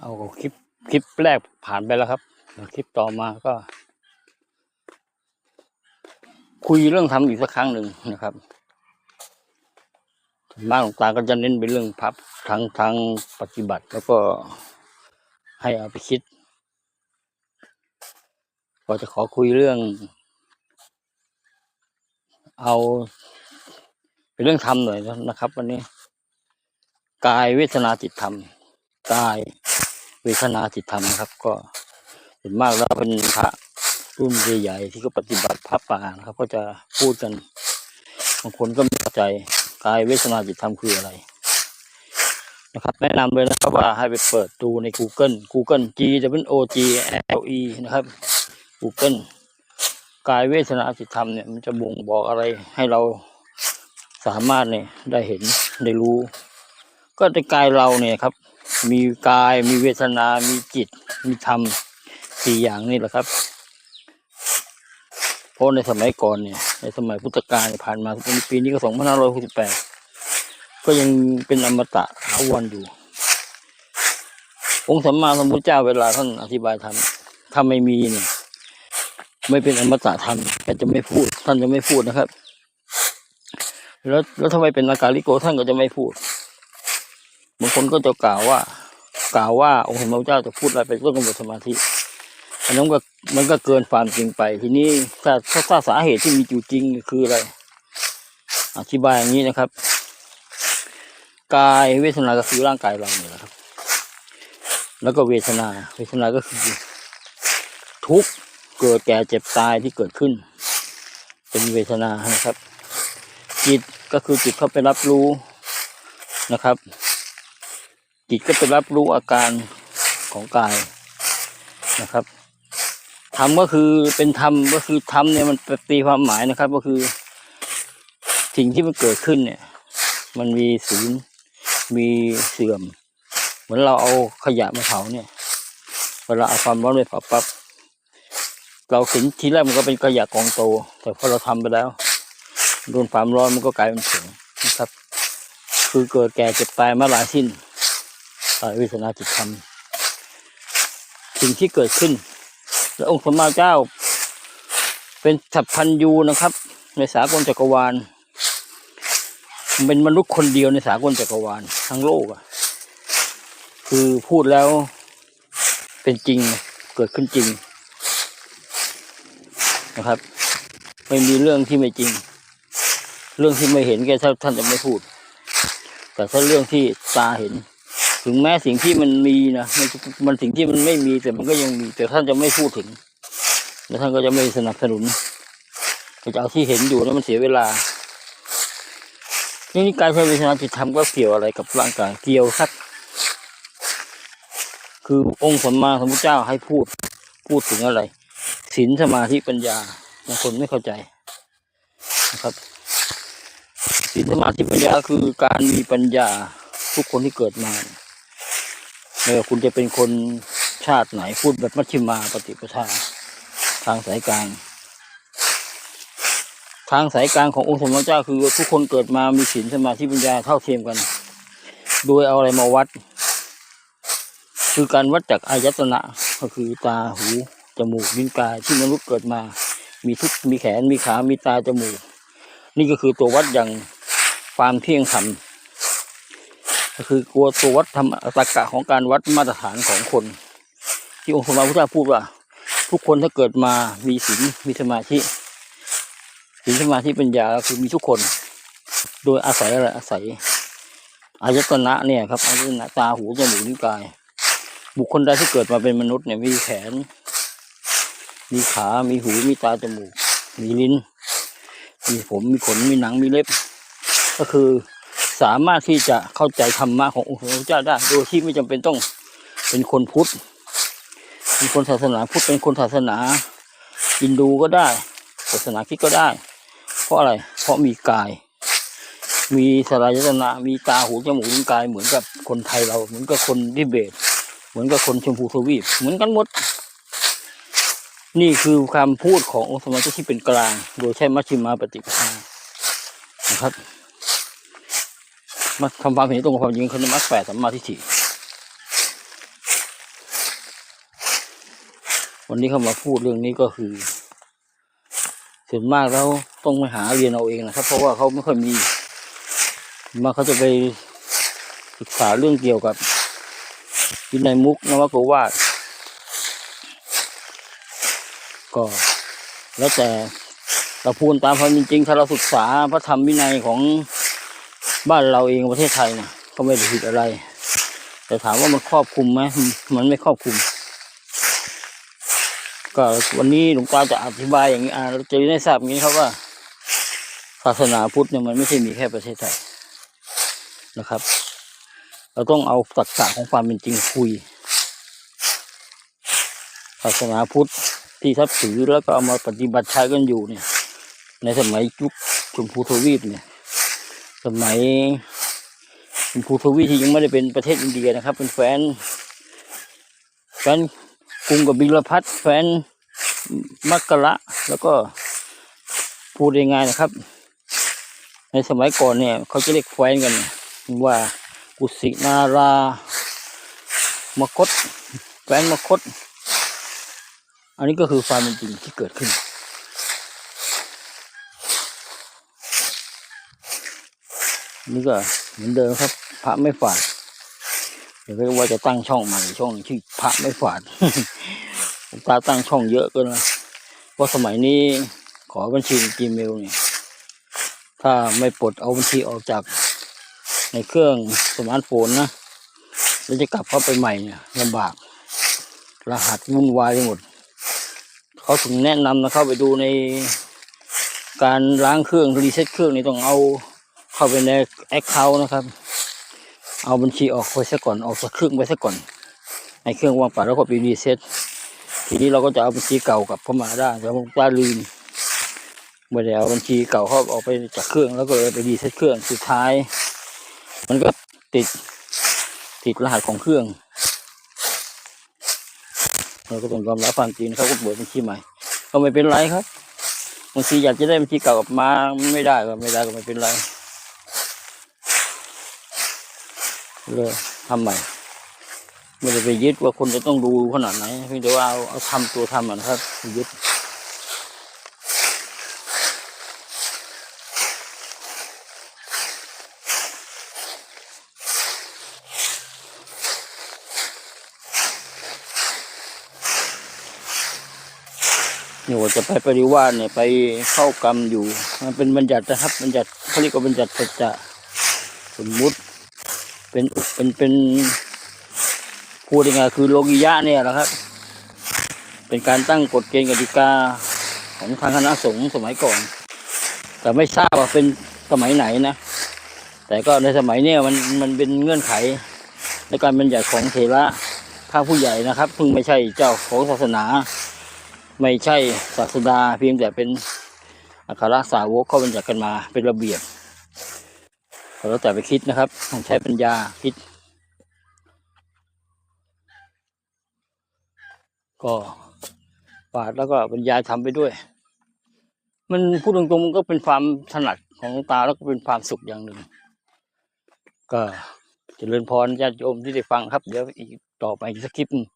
เอาคลิปคลิปแรกผ่านไปแล้วครับคลิปต่อมาก็ คุยเรื่องทำอีกสักครั้งหนึ่งนะครับมากหลวงตาก็จะเน้นไปเรื่องพับทางทางปฏิบัติแล้วก็ให้เอาไปคิด ก็จะขอคุยเรื่อง เอาเป็นเรื่องธรรมหน่อยนะครับ วันนี้ กายเวทนาจิตธรรมกาย วทนาจิตธรรมนะครับ ก็เห็นมากแล้วเป็นพระรุ่นใหญ่ๆที่ก็ปฏิบัติพระป่านะครับ ก็จะพูดกันบางคนก็ไม่เข้าใจกายเวทนาจิตธรรมคืออะไร นะครับ แนะนำเลยนะครับว่าให้ไปเปิดดูใน Google Google G W O G L E นะครับ Google กายเวทนาจิตธรรมเนี่ยมันจะบ่งบอกอะไรให้เราสามารถเนี่ยได้เห็นได้รู้ ก็ในกายเราเนี่ยครับ มีกาย มีเวทนา มีจิต มีธรรมสี่อย่างนี่แหละครับ เพราะในสมัยก่อนเนี่ย ในสมัยพุทธกาลผ่านมาปีนี้ก็สองพันห้าร้อยหกสิบแปดก็ยังเป็นอมตะถาวรอยู่ องค์สัมมาสัมพุทธเจ้าเวลาท่านอธิบายธรรมถ้าไม่มีเนี่ยไม่เป็นอมตะธรรมแต่จะไม่พูด ท่านจะไม่พูดนะครับ แล้วแล้วทำไมเป็นอากาลิโกท่านก็จะไม่พูด บางคนก็จะกล่าวว่า กล่าวว่าองค์สมเด็จพระเจ้าจะพูดอะไรไปก็กำหนดสมาธิอันนั้นก็มันก็เกินความจริงไป ทีนี้ถ้าถ้าถ้าสาเหตุที่มีอยู่จริงคืออะไร อธิบายอย่างนี้นะครับ กายเวทนาก็คือร่างกายเราเนี่ยแหละครับ แล้วก็เวทนา เวทนาก็คือ ทุกข์เกิดแก่เจ็บตายที่เกิดขึ้น เป็นเวทนานะครับ จิตก็คือจิตเข้าไปรับรู้นะครับ จิตก็ไปรับรู้อาการของกายนะครับธรรมก็คือเป็นธรรมก็คือธรรมเนี่ยมันตีความหมายนะครับ ก็คือสิ่งที่มันเกิดขึ้นเนี่ย มันมีสูญมีเสื่อม เหมือนเราเอาขยะมาเผาเนี่ยเวลาเอาความร้อนไปเผาปั๊บเราเห็นทีแรกมันก็เป็นขยะกองโต แต่พอเราทำไปแล้วโดนความร้อนมันก็กลายเป็นผงนะครับ คือเกิดแก่เจ็บตายมาหลายสิ้น กายเวทนาจิตธรรมสิ่งที่เกิดขึ้นและองค์สมมาเจ้า เป็นสัพพันยูนะครับ ในสากลจักรวาล เป็นมนุษย์คนเดียวในสากลจักรวาลทั้งโลกอะคือพูดแล้วเป็นจริงเกิดขึ้นจริงนะครับ ไม่มีเรื่องที่ไม่จริง เรื่องที่ไม่เห็นแกท่านจะไม่พูด แต่ถ้าเรื่องที่ตาเห็น ถึงแม้สิ่งที่มันมีนะมันมันสิ่งที่มันไม่มีแต่มันก็ยังมี แต่ท่านจะไม่พูดถึง และท่านก็จะไม่สนับสนุนจะเอาที่เห็นอยู่แล้วมันเสียเวลานี่การใช้วิชาจิตธรรมก็เกี่ยวอะไรกับร่างกายเกี่ยวครับ คือองค์สมมาสมพุทธเจ้าให้พูดพูดถึงอะไรศีลสมาธิปัญญาบางคนไม่เข้าใจนะครับศีลสมาธิปัญญาคือการมีปัญญาทุกคนที่เกิดมา ไม่ว่าคุณจะเป็นคนชาติไหนพูดแบบมัชฌิมาปฏิปทาทางสายกลาง ทางสายกลางขององค์สมเด็จเจ้าคือทุกคนเกิดมามีศีลสมาธิปัญญาเท่าเทียมกัน โดยเอาอะไรมาวัด คือการวัดจากอายตนะก็คือตาหูจมูกลิ้นกายที่มนุษย์เกิดมา มีทุกมีแขนมีขา มีตาจมูก นี่ก็คือตัววัดอย่างความเที่ยงธรรม ก็คือกลัวตัววัดธรรมตรรกะของการวัดมาตรฐานของคน ที่องค์สมมาพุทธาพูดว่า ทุกคนถ้าเกิดมามีศีลมีสมาธิศีลสมาธิปัญญาคือมีทุกคน โดยอาศัยอะไรอาศัยอายตนะเนี่ยครับอายตนะตาหูจมูกลิ้นกาย บุคคลใดที่เกิดมาเป็นมนุษย์เนี่ยมีแขน มีขา มีหู มีตาจมูก มีลิ้น มีผม มีขน มีหนัง มีเล็บ ก็คือ สามารถที่จะเข้าใจธรรมะขององค์พระเจ้าได้ โดยที่ไม่จำเป็นต้องเป็นคนพุทธ เป็นคนศาสนาพุทธ เป็นคนศาสนาฮินดูก็ได้ ศาสนาคิดก็ได้ เพราะอะไร เพราะมีกาย มีสลายตนะมีตาหูจมูกลิ้นกาย เหมือนกับคนไทยเรา เหมือนกับคนทิเบต เหมือนกับคนชมพูทวีป เหมือนกันหมด นี่คือคำพูดขององค์สมเด็จที่เป็นกลาง โดยใช้มัชฌิมาปฏิปทานะครับ มาทำความเห็นตรงกับความจริงคือมรรคแปดสัมมาทิฏฐิวันนี้เขามาพูดเรื่องนี้ก็คือส่วนมากแล้วต้องไปหาเรียนเอาเองนะครับ เพราะว่าเขาไม่ค่อยมี มาเขาจะไปศึกษาเรื่องเกี่ยวกับวินัยมุกนวโกวาก็แล้วแต่เราพูดตามความจริงถ้าเราศึกษาพระธรรมวินัยของ บ้านเราเองประเทศไทยเนี่ยก็ไม่ได้ผิดอะไร แต่ถามว่ามันครอบคลุมไหมมันไม่ครอบคลุม ก็วันนี้หลวงตาจะอธิบายอย่างนี้อ่าเราจะได้ทราบอย่างนี้ครับว่าศาสนาพุทธเนี่ยมันไม่ใช่มีแค่ประเทศไทยนะครับ เราต้องเอาตรรกะของความเป็นจริงคุยศาสนาพุทธที่ทับถือแล้วก็เอามาปฏิบัติใช้กันอยู่เนี่ย ในสมัยยุคชมพูทวีปเนี่ย มัยชมพูทวีที่ยังไม่ได้เป็นประเทศอินเดียนะครับ เป็นแฟน แฟนกรุงกับบิลพัทแฟนมักกะละแล้วก็พูดยังไงนะครับ ในสมัยก่อนเนี่ย เขาจะเรียกแฟนกัน ว่ากุสินารามคตแฟนมคต อันนี้ก็คือความเป็นจริงที่เกิดขึ้น นี่ก็เหมือนเดิมครับ พระไม่ฝาด เดี๋ยวก็ว่าจะตั้งช่องใหม่ช่องหนึ่งชื่อพระไม่ฝาดผมตาตั้งช่องเยอะเกินะเพราะสมัยนี้ขอบัญชี Gmail เนี่ยถ้าไม่ปลดเอาบัญชีออกจากในเครื่องสมาร์ทโฟนนะแล้วจะกลับเข้าไปใหม่เนี่ยลำบาก รหัสวุ่นวายไปหมด เขาถึงแนะนำนะเข้าไปดูในการล้างเครื่องรีเซ็ตเครื่องนี่ต้องเอา เข้าไปในแอคเคาท์นะครับ เอาบัญชีออกไปซะก่อนออกจากเครื่องไปซะก่อนในเครื่องวางเปล่าแล้วก็ไปรีเซ็ตทีนี้เราก็จะเอาบัญชีเก่ากลับเข้ามาได้แต่ผมป้าลืมไม่ได้เอาบัญชีเก่าเข้าออกไปจากเครื่องแล้วก็เลยไปรีเซ็ตเครื่องสุดท้าย มันก็ติดติดรหัสของเครื่องเราก็ต้องยอมรับความจริงนะครับก็เปิดบัญชีใหม่ก็ไม่เป็นไรครับบางทีอยากจะได้บัญชีเก่ากลับมาไม่ได้ก็ไม่ได้ก็ไม่เป็นไร เลยทำใหม่ไม่ได้ไปยึดว่าคนจะต้องดูขนาดไหนเพียงแต่ว่าเอาเอาทำตัวทำอะนะครับ ยึดเนี่ยว่าจะไปปริวาสเนี่ยไปเข้ากรรมอยู่ มันเป็นบัญญัตินะครับบัญญัติเขาเรียกว่าบัญญัติสัจจะสมมุติ เป็นเป็นเป็นพูดยังไงคือโลกิยะเนี่ยแหละครับ เป็นการตั้งกฎเกณฑ์กติกาของทางคณะสงฆ์สมัยก่อน แต่ไม่ทราบว่าเป็นสมัยไหนนะ แต่ก็ในสมัยเนี้ยมันมันเป็นเงื่อนไข ในการบัญญัติของเถระข้าผู้ใหญ่นะครับเพิ่งไม่ใช่เจ้าของศาสนา ไม่ใช่ศาสดาเพียงแต่เป็นอัครสาวกเขาบัญญัติกันมาเป็นระเบียบ แล้วแต่ไปคิดนะครับต้องใช้ปัญญาคิด ก็ปาดแล้วก็บรรยายทำไปด้วย มันพูดตรงๆมันก็เป็นความถนัดของตาแล้วก็เป็นความสุขอย่างหนึ่ง ก็เจริญพรญาติโยมที่ได้ฟังครับ เดี๋ยวอีกต่อไปสักคลิปหนึ่ง